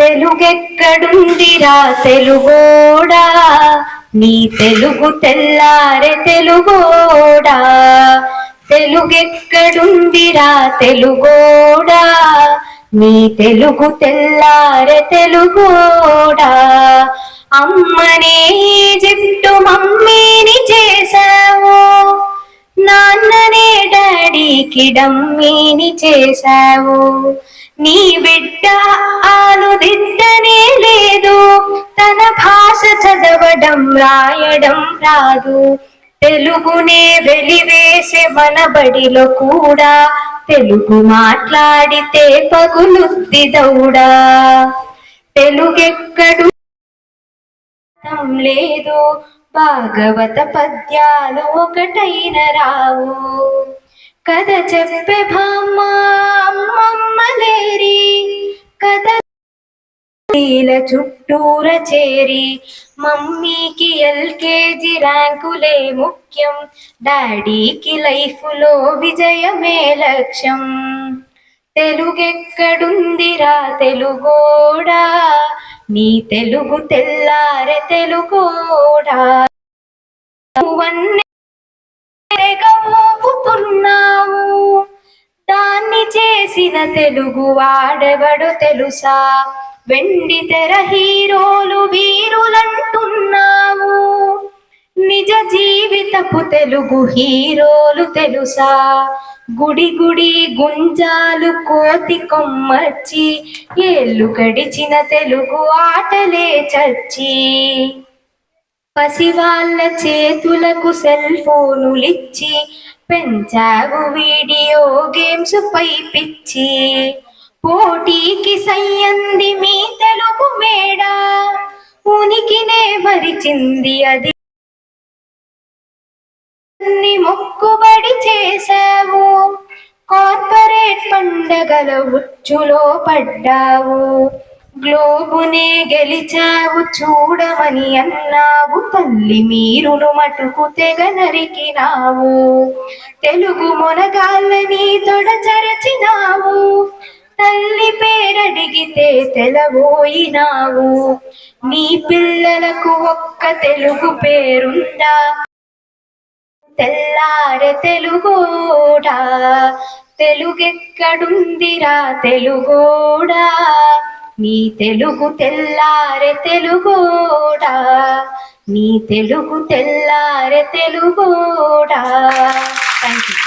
తెలుగెక్కడుందిరా తెలుగోడా? నీ తెలుగు తెల్లారే తెలుగోడా? తెలుగెక్కడుందిరా తెలుగోడా? నీ తెలుగు తెల్లారే తెలుగోడా? అమ్మనే జిట్టు మమ్మీని చేశావు? నాన్ననే డాడీకి డమ్మీని చేశావు? నీ బిడ్డ ఆలుదిద్దనే లేదు. తన భాష చదవడం రాయడం రాదు. తెలుగునే వెలివేసే మన బడిలో కూడా తెలుగు మాట్లాడితే పగులుద్ది దౌడా. తెలుగెక్కడు లేదు. భాగవత పద్యాలు ఒకటైన రావు. కథ చెప్పే భామ అమ్మమ్మ లేరి. కథ నీల చుట్టూర చేరి. మమ్మీకి ఎల్కేజీ ర్యాంకులే ముఖ్యం. డాడీకి లైఫ్లో విజయమే లక్ష్యం. తెలుగెక్కడుందిరా తెలుగోడా? నీ తెలుగు తెల్లారె తెలుగోడా? చేసిన తెలుగు వాడెవడు తెలుసా? వెండి తెర హీరోలు వీరులంటున్నావు. నిజ జీవితపు తెలుగు హీరోలు తెలుసా? గుడి గుడి గుంజాలు కోతి కొమ్మచ్చి ఏళ్ళు గడిచిన తెలుగు ఆటలే చచ్చి. పసివాళ్ళ చేతులకు సెల్ ఫోనులిచ్చి పెంచావు వీడియో గేమ్స్ పై పిచ్చి. పోటీకి సయ్యంది మీ తెలుగు మేడ. ఉనికినే మరిచింది అది. ని మొక్కుబడి చేశావు. కార్పొరేట్ పండగల ఉచ్చులో పడ్డావు. గ్లోబునే గెలిచావు చూడమని అన్నావు తల్లి మీరును మటుకు తెగ నరికినావు. తెలుగు మొనగాళ్ళని తొడచరచినావు తల్లి పేరడిగితే తెలబోయినావు నీ పిల్లలకు ఒక్క తెలుగు పేరుందా? తెల్లారె తెలుగోడా? తెలుగెక్కడుందిరా తెలుగోడా? నీ తెలుగు తెల్లారె తెలుగోడా నీ తెలుగు తెల్లారె తెలుగోడా థ్యాంక్ యూ